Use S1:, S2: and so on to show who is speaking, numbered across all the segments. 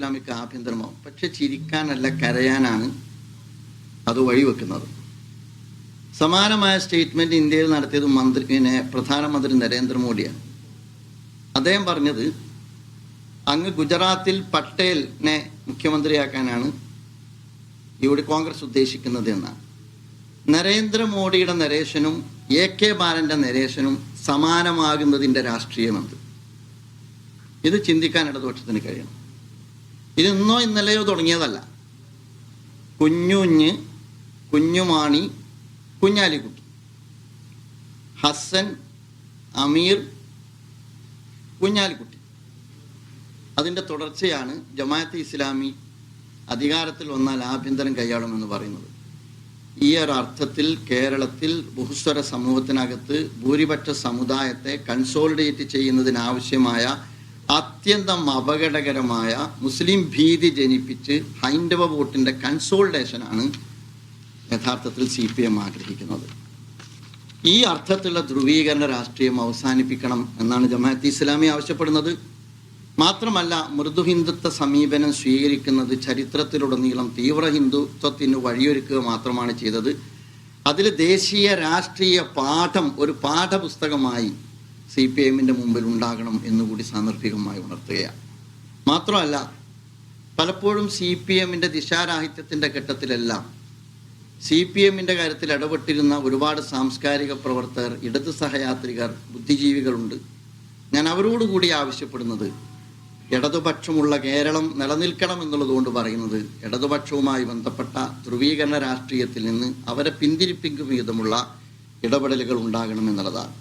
S1: Islamic ആഭ്യന്തരമാവും പക്ഷെ ചിരിക്കാനല്ല കരയാനാണ് അത് വഴിവെക്കുന്നത് സമാനമായ സ്റ്റേറ്റ്മെന്റ് ഇന്ത്യയിൽ നടത്തിയത് മന്ത്രി പിന്നെ പ്രധാനമന്ത്രി നരേന്ദ്രമോദിയാണ്. അദ്ദേഹം പറഞ്ഞത് അങ്ങ് ഗുജറാത്തിൽ പട്ടേലിനെ മുഖ്യമന്ത്രിയാക്കാനാണ് ഇവിടെ കോൺഗ്രസ് ഉദ്ദേശിക്കുന്നത് എന്നാണ്. നരേന്ദ്രമോദിയുടെ നരേശനും എ കെ ബാലന്റെ നരേശനും സമാനമാകുന്നതിന്റെ രാഷ്ട്രീയമെന്ത്? ഇത് ചിന്തിക്കാൻ ഇടതുപക്ഷത്തിന് കഴിയണം. ഇത് ഇന്നോ ഇന്നലെയോ തുടങ്ങിയതല്ല. കുഞ്ഞുഞ്ഞ് കുഞ്ഞുമാണി കുഞ്ഞാലിക്കുട്ടി. ഹസൻ അമീർ കുഞ്ഞാലിക്കുട്ടി. അതിന്റെ തുടർച്ചയാണ് ജമാഅത്ത് ഇസ്ലാമി അധികാരത്തിൽ വന്നാൽ ആഭ്യന്തരം കൈയാളുമെന്ന് പറയുന്നത്. ഈ അർത്ഥത്തിൽ കേരളത്തിൽ ബഹുസ്വര സമൂഹത്തിനകത്ത് ഭൂരിപക്ഷ സമുദായത്തെ കൺസോളിഡേറ്റ് ചെയ്യുന്നതിനാവശ്യമായ അത്യന്തം അപകടകരമായ മുസ്ലിം ഭീതി ജനിപ്പിച്ച് ഹൈന്ദവ വോട്ടിന്റെ കൺസോൾട്ടേഷനാണ് യഥാർത്ഥത്തിൽ സി പി എം ആഗ്രഹിക്കുന്നത്. ഈ അർത്ഥത്തിലുള്ള ധ്രുവീകരണ രാഷ്ട്രീയം അവസാനിപ്പിക്കണം എന്നാണ് ജമാഅത്ത് ഇസ്ലാമി ആവശ്യപ്പെടുന്നത്. മാത്രമല്ല മൃദു ഹിന്ദുത്വ സമീപനം സ്വീകരിക്കുന്നത് ചരിത്രത്തിലുടനീളം തീവ്ര ഹിന്ദുത്വത്തിന് വഴിയൊരുക്കുക മാത്രമാണ് ചെയ്തത്. അതിൽ ദേശീയ രാഷ്ട്രീയ പാഠം ഒരു പാഠപുസ്തകമായി സി പി എമ്മിന്റെ മുമ്പിൽ ഉണ്ടാകണം എന്നുകൂടി സാന്ദർഭികമായി ഉണർത്തുകയാണ്. മാത്രമല്ല പലപ്പോഴും സി പി എമ്മിന്റെ ദിശാരാഹിത്യത്തിന്റെ ഘട്ടത്തിലെല്ലാം സി പി എമ്മിന്റെ കാര്യത്തിൽ ഇടപെട്ടിരുന്ന ഒരുപാട് സാംസ്കാരിക പ്രവർത്തകർ ഇടത് സഹയാത്രികർ ബുദ്ധിജീവികളുണ്ട്. ഞാൻ അവരോടുകൂടി ആവശ്യപ്പെടുന്നത് ഇടതുപക്ഷമുള്ള കേരളം നിലനിൽക്കണം എന്നുള്ളതുകൊണ്ട് പറയുന്നത് ഇടതുപക്ഷവുമായി ബന്ധപ്പെട്ട ധ്രുവീകരണ രാഷ്ട്രീയത്തിൽ നിന്ന് അവരെ പിന്തിരിപ്പിക്കും വിധമുള്ള ഇടപെടലുകൾ ഉണ്ടാകണം എന്നുള്ളതാണ്.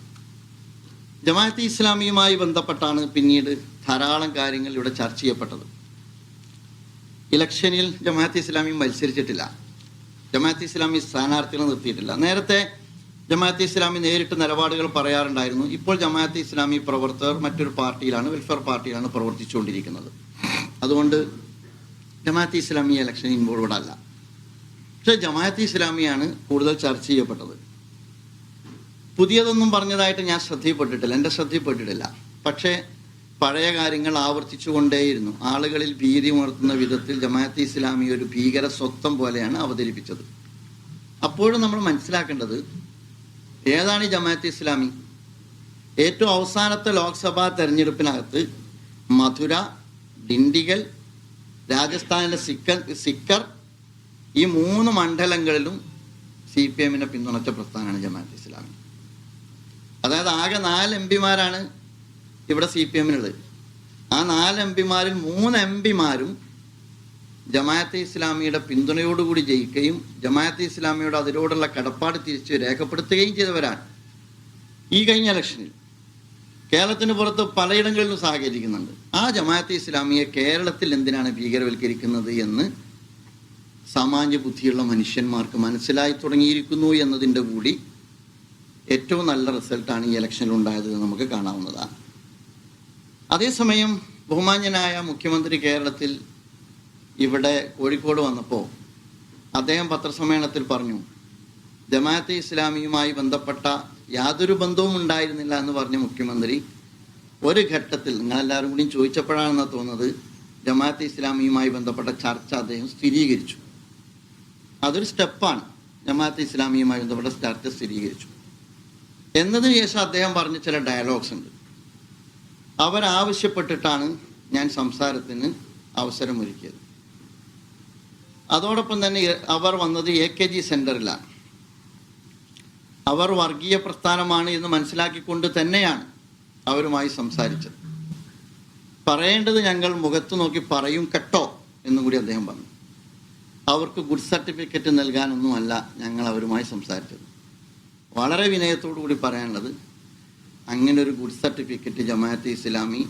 S1: ജമാഅത്ത് ഇസ്ലാമിയുമായി ബന്ധപ്പെട്ടാണ് പിന്നീട് ധാരാളം കാര്യങ്ങൾ ഇവിടെ ചർച്ച ചെയ്യപ്പെട്ടത്. ഇലക്ഷനിൽ ജമാഅത്ത് ഇസ്ലാമി മത്സരിച്ചിട്ടില്ല. ജമാഅത്ത് ഇസ്ലാമി സ്ഥാനാർത്ഥികളെ നിർത്തിയിട്ടില്ല. നേരത്തെ ജമാഅത്ത് ഇസ്ലാമി നേരിട്ട് നിലപാടുകൾ പറയാറുണ്ടായിരുന്നു. ഇപ്പോൾ ജമാഅത്ത് ഇസ്ലാമി പ്രവർത്തകർ മറ്റൊരു പാർട്ടിയിലാണ് വെൽഫെയർ പാർട്ടിയിലാണ് പ്രവർത്തിച്ചുകൊണ്ടിരിക്കുന്നത്. അതുകൊണ്ട് ജമാഅത്ത് ഇസ്ലാമി ഇലക്ഷൻ ഇൻവോൾവഡ് അല്ല. പക്ഷേ ജമാഅത്ത് ഇസ്ലാമിയാണ് കൂടുതൽ ചർച്ച ചെയ്യപ്പെട്ടത്. പുതിയതൊന്നും പറഞ്ഞതായിട്ട് ഞാൻ ശ്രദ്ധയിൽപ്പെട്ടിട്ടില്ല എന്റെ ശ്രദ്ധയിൽപ്പെട്ടിട്ടില്ല. പക്ഷേ പഴയ കാര്യങ്ങൾ ആവർത്തിച്ചുകൊണ്ടേയിരുന്നു. ആളുകളിൽ ഭീതി ഉണർത്തുന്ന വിധത്തിൽ ജമാഅത്ത് ഇസ്ലാമി ഒരു ഭീകര സ്വത്വം പോലെയാണ് അവതരിപ്പിച്ചത്. അപ്പോഴും നമ്മൾ മനസ്സിലാക്കേണ്ടത് ഏതാണ് ഈ ജമാഅത്ത് ഇസ്ലാമി? ഏറ്റവും അവസാനത്തെ ലോക്സഭാ തെരഞ്ഞെടുപ്പിനകത്ത് മധുര ഡിണ്ടിഗൽ രാജസ്ഥാനിലെ സിക്കർ സിക്കർ ഈ മൂന്ന് മണ്ഡലങ്ങളിലും സി പി എമ്മിനെ പിന്തുണച്ച പ്രസ്ഥാനമാണ് ജമാഅത്ത് ഇസ്ലാമി. അതായത് ആകെ നാല് എം പിമാരാണ് ഇവിടെ സി പി എമ്മിനുള്ളത്. ആ നാല് എം പിമാരിൽ മൂന്ന് എം പിമാരും ജമാഅത്തെ ഇസ്ലാമിയുടെ പിന്തുണയോടുകൂടി ജയിക്കുകയും ജമാഅത്തെ ഇസ്ലാമിയുടെ അതിനോടുള്ള കടപ്പാട് തിരിച്ച് രേഖപ്പെടുത്തുകയും ചെയ്തവരാണ് ഈ കഴിഞ്ഞ ഇലക്ഷനിൽ. കേരളത്തിന് പുറത്ത് പലയിടങ്ങളിലും സഹകരിക്കുന്നുണ്ട്. ആ ജമാഅത്തെ ഇസ്ലാമിയെ കേരളത്തിൽ എന്തിനാണ് ഭീകരവൽക്കരിക്കുന്നത് എന്ന് സാമാന്യ ബുദ്ധിയുള്ള മനുഷ്യന്മാർക്ക് മനസ്സിലായി തുടങ്ങിയിരിക്കുന്നു എന്നതിന്റെ കൂടി ഏറ്റവും നല്ല റിസൾട്ടാണ് ഈ ഇലക്ഷനിൽ ഉണ്ടായത് നമുക്ക് കാണാവുന്നതാണ്. അതേസമയം ബഹുമാന്യനായ മുഖ്യമന്ത്രി കേരളത്തിൽ ഇവിടെ കോഴിക്കോട് വന്നപ്പോൾ അദ്ദേഹം പത്രസമ്മേളനത്തിൽ പറഞ്ഞു ജമാഅത്തെ ഇസ്ലാമിയുമായി ബന്ധപ്പെട്ട യാതൊരു ബന്ധവും ഉണ്ടായിരുന്നില്ല എന്ന് പറഞ്ഞ മുഖ്യമന്ത്രി ഒരു ഘട്ടത്തിൽ നിങ്ങളെല്ലാവരും കൂടി ചോദിച്ചപ്പോഴാണെന്ന് തോന്നുന്നത് ജമാഅത്തെ ഇസ്ലാമിയുമായി ബന്ധപ്പെട്ട ചർച്ച അദ്ദേഹം സ്ഥിരീകരിച്ചു. അതൊരു സ്റ്റെപ്പാണ്. ജമാഅത്തെ ഇസ്ലാമിയുമായി ബന്ധപ്പെട്ട ചർച്ച സ്ഥിരീകരിച്ചു. എന്നതിന് ശേഷം അദ്ദേഹം പറഞ്ഞ ചില ഡയലോഗ്സ് ഉണ്ട്. അവരാവശ്യപ്പെട്ടിട്ടാണ് ഞാൻ സംസാരത്തിന് അവസരമൊരുക്കിയത്. അതോടൊപ്പം തന്നെ അവർ വന്നത് എ കെ ജി സെന്ററിലാണ് അവർ വർഗീയ പ്രസ്ഥാനമാണ് എന്ന് മനസ്സിലാക്കിക്കൊണ്ട് തന്നെയാണ് അവരുമായി സംസാരിച്ചത്. പറയേണ്ടത് ഞങ്ങൾ മുഖത്ത് നോക്കി പറയും കേട്ടോ എന്നും കൂടി അദ്ദേഹം പറഞ്ഞു. അവർക്ക് ഗുഡ് സർട്ടിഫിക്കറ്റ് നൽകാനൊന്നുമല്ല ഞങ്ങൾ അവരുമായി സംസാരിച്ചത്. വളരെ വിനയത്തോടു കൂടി പറയാനുള്ളത് അങ്ങനെ ഒരു good certificate Jamaat Islami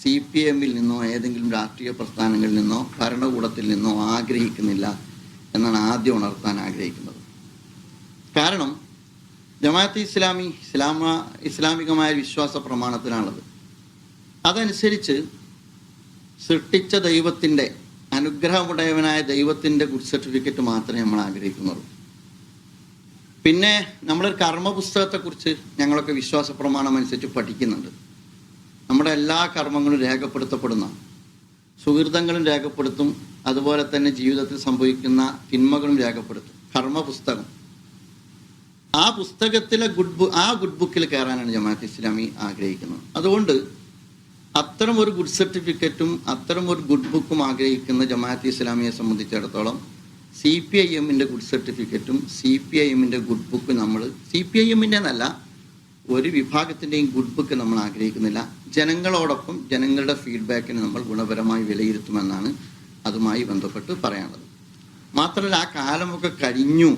S1: C P എമ്മിൽ നിന്നോ ഏതെങ്കിലും രാഷ്ട്രീയ പ്രസ്ഥാനങ്ങളിൽ നിന്നോ ഭരണകൂടത്തിൽ നിന്നോ ആഗ്രഹിക്കുന്നില്ല എന്നാണ് ആദ്യം ഉണർത്താൻ ആഗ്രഹിക്കുന്നത്. കാരണം ജമാഅത്ത് ഇസ്ലാമി ഇസ്ലാമ ഇസ്ലാമികമായ വിശ്വാസ പ്രമാണത്തിലാണുള്ളത്. അതനുസരിച്ച് സൃഷ്ടിച്ച ദൈവത്തിന്റെ അനുഗ്രഹമുടയവനായ ദൈവത്തിന്റെ ഗുഡ് സർട്ടിഫിക്കറ്റ് മാത്രമേ നമ്മൾ ആഗ്രഹിക്കുന്നുള്ളൂ. പിന്നെ നമ്മൾ കർമ്മ പുസ്തകത്തെക്കുറിച്ച് ഞങ്ങളൊക്കെ വിശ്വാസ പ്രമാണം അനുസരിച്ച് പഠിക്കുന്നുണ്ട്. നമ്മുടെ എല്ലാ കർമ്മങ്ങളും രേഖപ്പെടുത്തപ്പെടുന്ന സുഹൃതങ്ങളും രേഖപ്പെടുത്തും അതുപോലെ തന്നെ ജീവിതത്തിൽ സംഭവിക്കുന്ന തിന്മകളും രേഖപ്പെടുത്തും. കർമ്മ പുസ്തകം ആ പുസ്തകത്തിലെ ഗുഡ് ബു ആ ഗുഡ് ബുക്കിൽ കയറാനാണ് ജമാഅത്ത് ഇസ്ലാമി ആഗ്രഹിക്കുന്നത്. അതുകൊണ്ട് അത്തരം ഒരു ഗുഡ് സർട്ടിഫിക്കറ്റും അത്തരം ഒരു ഗുഡ് ബുക്കും ആഗ്രഹിക്കുന്ന ജമാഅത്ത് ഇസ്ലാമിയെ സംബന്ധിച്ചിടത്തോളം സി പി ഐ എമ്മിന്റെ ഗുഡ് സർട്ടിഫിക്കറ്റും സി പി ഐ എമ്മിന്റെ ഗുഡ് ബുക്ക് നമ്മൾ സി പി ഐ എമ്മിന്റെ എന്നല്ല ഒരു വിഭാഗത്തിന്റെയും ഗുഡ് ബുക്ക് നമ്മൾ ആഗ്രഹിക്കുന്നില്ല. ജനങ്ങളോടൊപ്പം ജനങ്ങളുടെ ഫീഡ്ബാക്കിന് നമ്മൾ ഗുണപരമായി വിലയിരുത്തുമെന്നാണ് അതുമായി ബന്ധപ്പെട്ട് പറയാനുള്ളത്. മാത്രമല്ല ആ കാലമൊക്കെ കഴിഞ്ഞു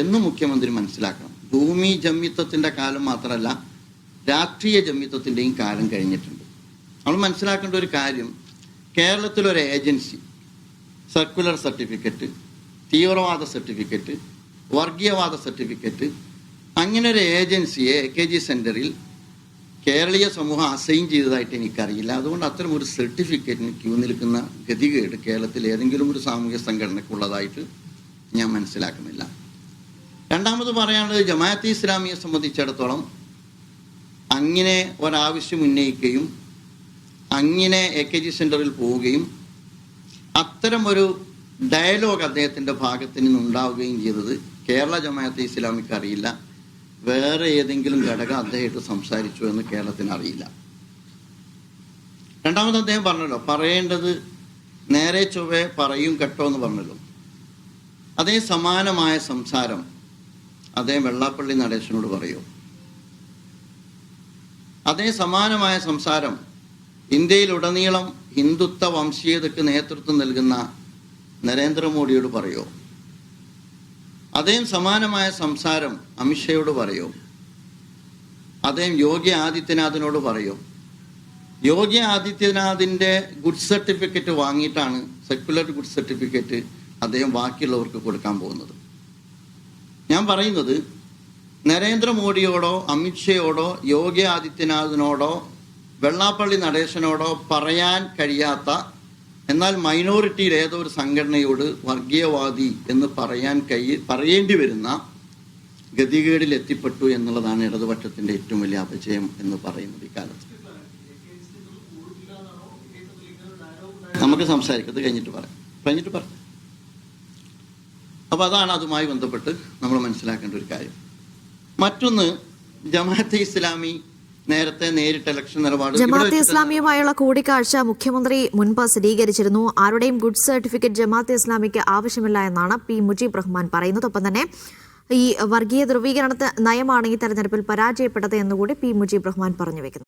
S1: എന്ന് മുഖ്യമന്ത്രി മനസ്സിലാക്കണം. ഭൂമി ജമ്മിത്വത്തിന്റെ കാലം മാത്രമല്ല രാഷ്ട്രീയ ജമ്മിത്വത്തിന്റെയും കാലം കഴിഞ്ഞിട്ടുണ്ട്. നമ്മൾ മനസ്സിലാക്കേണ്ട ഒരു കാര്യം കേരളത്തിലൊരു ഏജൻസി സർക്കുലർ സർട്ടിഫിക്കറ്റ് തീവ്രവാദ സർട്ടിഫിക്കറ്റ് വർഗീയവാദ സർട്ടിഫിക്കറ്റ് അങ്ങനെ ഒരു ഏജൻസിയെ എ കെ ജി സെന്ററിൽ കേരളീയ സമൂഹം അസൈൻ ചെയ്തതായിട്ട് എനിക്കറിയില്ല. അതുകൊണ്ട് അത്തരം ഒരു സർട്ടിഫിക്കറ്റിന് ക്യൂ നിൽക്കുന്ന ഗതികേട് കേരളത്തിൽ ഏതെങ്കിലും ഒരു സാമൂഹ്യ സംഘടനയ്ക്കുള്ളതായിട്ട് ഞാൻ മനസ്സിലാക്കുന്നില്ല. രണ്ടാമത് പറയാനുള്ളത് ജമാഅത്ത് ഇസ്ലാമിയെ സംബന്ധിച്ചിടത്തോളം അങ്ങനെ ഒരാവശ്യം ഉന്നയിക്കുകയും അങ്ങനെ എ കെ ജി സെന്ററിൽ പോവുകയും അത്തരം ഒരു ഡയലോഗ് അദ്ദേഹത്തിന്റെ ഭാഗത്ത് നിന്നുണ്ടാവുകയും ചെയ്തത് കേരള ജമാഅത്തെ ഇസ്ലാമിക്ക് അറിയില്ല. വേറെ ഏതെങ്കിലും ഘടകം അദ്ദേഹമായിട്ട് സംസാരിച്ചു എന്ന് കേരളത്തിന് അറിയില്ല. രണ്ടാമത് അദ്ദേഹം പറഞ്ഞല്ലോ പറയേണ്ടത് നേരെ ചൊവ്വെ പറയും കേട്ടോ എന്ന് പറഞ്ഞല്ലോ. അതേ സമാനമായ സംസാരം അദ്ദേഹം വെള്ളാപ്പള്ളി നടേശനോട് പറയൂ. അതേ സമാനമായ സംസാരം ഇന്ത്യയിലുടനീളം ഹിന്ദുത്വ വംശീയതയ്ക്ക് നേതൃത്വം നൽകുന്ന നരേന്ദ്രമോദിയോട് പറയോ? അദ്ദേഹം സമാനമായ സംസാരം അമിത്ഷയോട് പറയോ? അദ്ദേഹം യോഗി ആദിത്യനാഥിനോട് പറയോ? യോഗി ആദിത്യനാഥിന്റെ ഗുഡ് സർട്ടിഫിക്കറ്റ് വാങ്ങിയിട്ടാണ് സെക്യുലർ ഗുഡ് സർട്ടിഫിക്കറ്റ് അദ്ദേഹം ബാക്കിയുള്ളവർക്ക് കൊടുക്കാൻ പോകുന്നത്. ഞാൻ പറയുന്നത് നരേന്ദ്രമോദിയോടോ അമിത്ഷയോടോ യോഗി ആദിത്യനാഥിനോടോ വെള്ളാപ്പള്ളി നടേശനോടോ പറയാൻ കഴിയാത്ത എന്നാൽ മൈനോറിറ്റിയിൽ ഏതോ ഒരു സംഘടനയോട് വർഗീയവാദി എന്ന് പറയാൻ കഴി പറയേണ്ടി വരുന്ന ഗതികേടിൽ എത്തിപ്പെട്ടു എന്നുള്ളതാണ് ഇടതുപക്ഷത്തിന്റെ ഏറ്റവും വലിയ അപജയം എന്ന് പറയുന്നത് ഇക്കാലത്ത് നമുക്ക് സംസാരിക്കാം. ഇത് കഴിഞ്ഞിട്ട് പറയാം. കഴിഞ്ഞിട്ട് പറയാം. അപ്പോൾ അതാണ് അതുമായി ബന്ധപ്പെട്ട് നമ്മൾ മനസ്സിലാക്കേണ്ട ഒരു കാര്യം. മറ്റൊന്ന് ജമാഅത്തെ ഇസ്ലാമി നേരത്തെ നേരിട്ട് ഇലക്ഷൻ നിലപാട്.
S2: ജമാഅത്തെ ഇസ്ലാമിയുമായുള്ള കൂടിക്കാഴ്ച മുഖ്യമന്ത്രി മുൻപ് സ്ഥിരീകരിച്ചിരുന്നു. ആരുടെയും ഗുഡ് സർട്ടിഫിക്കറ്റ് ജമാഅത്തെ ഇസ്ലാമിക്ക് ആവശ്യമില്ല എന്നാണ് പി മുജീബ് റഹ്മാൻ പറയുന്നത്. ഒപ്പം തന്നെ ഈ വർഗീയ ധ്രുവീകരണ നയമാണ് ഈ തെരഞ്ഞെടുപ്പിൽ പരാജയപ്പെട്ടത് എന്നുകൂടി പി മുജീബ് റഹ്മാൻ പറഞ്ഞു വെക്കുന്നു.